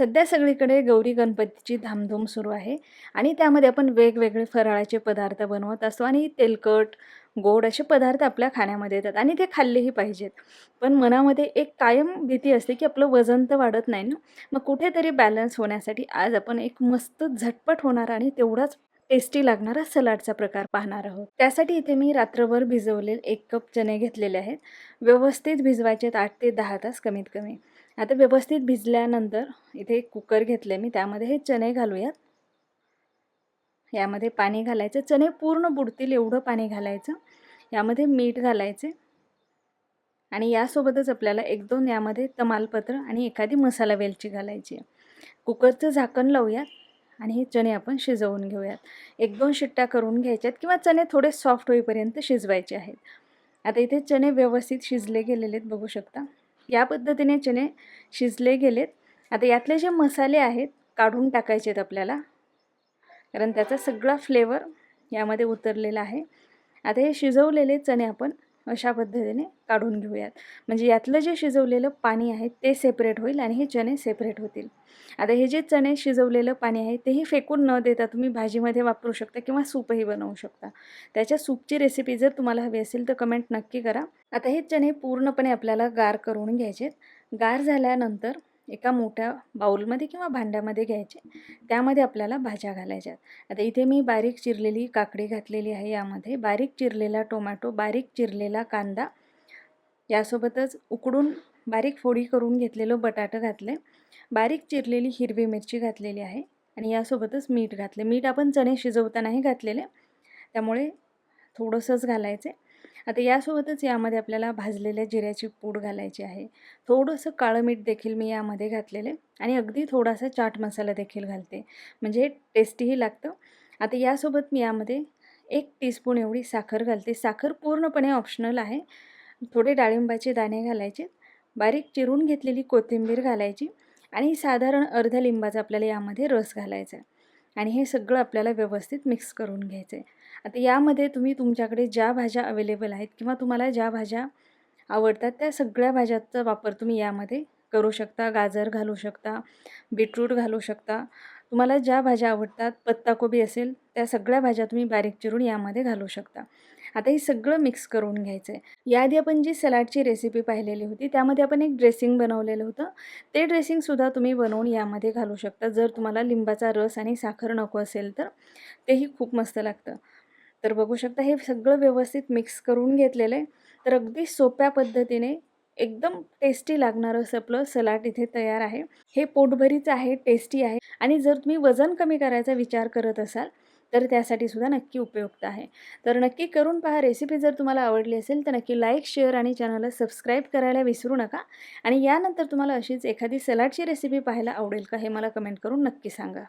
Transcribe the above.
सध्या सगळीकडे गौरी गणपतीची धामधूम सुरू आहे आणि त्यामध्ये आपण वेगवेगळे फराळाचे पदार्थ बनवत असतो आणि तेलकट गोड असे पदार्थ आपल्या खाण्यामध्ये येतात आणि ते खाल्लेही पाहिजेत. पण मनामध्ये एक कायम भीती असते की आपलं वजन तर वाढत नाही ना? मग कुठेतरी बॅलन्स होण्यासाठी आज आपण एक मस्त झटपट होणारा आणि तेवढाच टेस्टी लागणारा सलाडचा प्रकार पाहणार आहोत. त्यासाठी इथे मी रात्रभर भिजवलेले एक कप चणे घेतलेले आहेत. व्यवस्थित भिजवायचे आहेत आठ ते दहा तास कमीत कमी. आता व्यवस्थित भिजल्यानंतर इथे एक कुकर घेतले मी. त्यामध्ये हे चणे घालूयात. यामध्ये पाणी घालायचं. चणे पूर्ण बुडतील एवढं पाणी घालायचं. यामध्ये मीठ घालायचे. आणि यासोबतच आपल्याला एक दोन यामध्ये तमालपत्र आणि एखादी मसाला वेलची घालायची आहे. कुकरचं झाकण लावूयात आणि हे चणे आपण शिजवून घेऊयात. एक दोन शिट्ट्या करून घ्यायच्यात किंवा चणे थोडे सॉफ्ट होईपर्यंत शिजवायचे आहेत. आता इथे चणे व्यवस्थित शिजले गेलेले आहेत बघू शकता. या पद्धतीने चणे शिजले गेलेत. आता यातले जे मसाले आहेत काढून टाकायचे आहेत आपल्याला. कारण त्याचा सगळा फ्लेवर यामध्ये उतरलेला आहे. आता हे शिजवलेले चणे आपण अशा पद्धतीने काढून घेऊयात. म्हणजे यातलं जे शिजवलेलं पाणी आहे ते सेपरेट होईल आणि हे चणे सेपरेट होतील. आता हे जे चणे शिजवलेलं पाणी आहे तेही फेकून न देता तुम्ही भाजीमध्ये वापरू शकता किंवा सूपही बनवू शकता. त्याच्या सूपची रेसिपी जर तुम्हाला हवी असेल तर कमेंट नक्की करा. आता हे चणे पूर्णपणे आपल्याला गार करून घ्यायचेत. गार झाल्यानंतर एका मोठ्या बाऊलमध्ये किंवा भांड्यामध्ये घ्यायचे. त्यामध्ये आपल्याला भाज्या घालायच्यात आता इथे मी बारीक चिरलेली काकडी घातलेली आहे यामध्ये. बारीक चिरलेला टोमॅटो बारीक चिरलेला कांदा यासोबतच उकडून बारीक फोडी करून घेतलेलं बटाटं घातले. बारीक चिरलेली हिरवी मिरची घातलेली आहे आणि यासोबतच मीठ घातले. मीठ आपण चणे शिजवतानाही घातलेले. त्यामुळे थोडंसंच घालायचे. आता यासोबतच यामध्ये आपल्याला भाजलेल्या जिऱ्याची पूड घालायची आहे. थोडंसं काळं मीठ देखील मी यामध्ये घातलेले आणि अगदी थोडासा चाट मसाला देखील घालते. म्हणजे टेस्टीही लागतं. आता यासोबत मी यामध्ये एक टीस्पून एवढी साखर घालते. साखर पूर्णपणे ऑप्शनल आहे. थोडे डाळिंबाचे दाणे घालायचे. बारीक चिरून घेतलेली कोथिंबीर घालायची आणि साधारण अर्ध लिंबाचा आपल्याला यामध्ये रस घालायचा आहे. आणि हे सगळं आपल्याला व्यवस्थित मिक्स करून घ्यायचं आहे आता यामध्ये तुम्ही तुमच्याकडे ज्या भाज्या अवेलेबल आहेत किंवा तुम्हाला ज्या भाज्या आवडतात त्या सगळ्या भाज्याचा वापर तुम्ही यामध्ये करू शकता. गाजर घालू शकता बीटरूट घालू शकता. तुम्हाला ज्या भाज्या आवडतात पत्ताकोबी असेल त्या सगळ्या भाज्या तुम्ही बारीक चिरून यामध्ये घालू शकता. आता हे सगळं मिक्स करून घ्यायचं आहे याआधी आपण जी सलाडची रेसिपी पाहिलेली होती त्यामध्ये आपण एक ड्रेसिंग बनवलेलं होतं. ते ड्रेसिंगसुद्धा तुम्ही बनवून यामध्ये घालू शकता. जर तुम्हाला लिंबाचा रस आणि साखर नको असेल तर तेही खूप मस्त लागतं. तर बघू शकता हे सगळं व्यवस्थित मिक्स करून घेतलेलं आहे. तर अगदी सोप्या पद्धतीने एकदम टेस्टी लागणारं असं आपलं सलाड इथे तयार आहे. हे पोटभरीच आहे टेस्टी आहे. आणि जर तुम्ही वजन कमी करायचा विचार करत असाल तर त्यासाठी सुद्धा नक्की उपयुक्त आहे. तर नक्की करून पहा रेसिपी जर तुम्हाला आवडली असेल तर नक्की लाईक शेअर आणि चॅनलला सबस्क्राईब करायला विसरू नका. आणि यानंतर तुम्हाला अशीच एखादी सलाडची रेसिपी पाहायला आवडेल का हे मला कमेंट करून नक्की सांगा.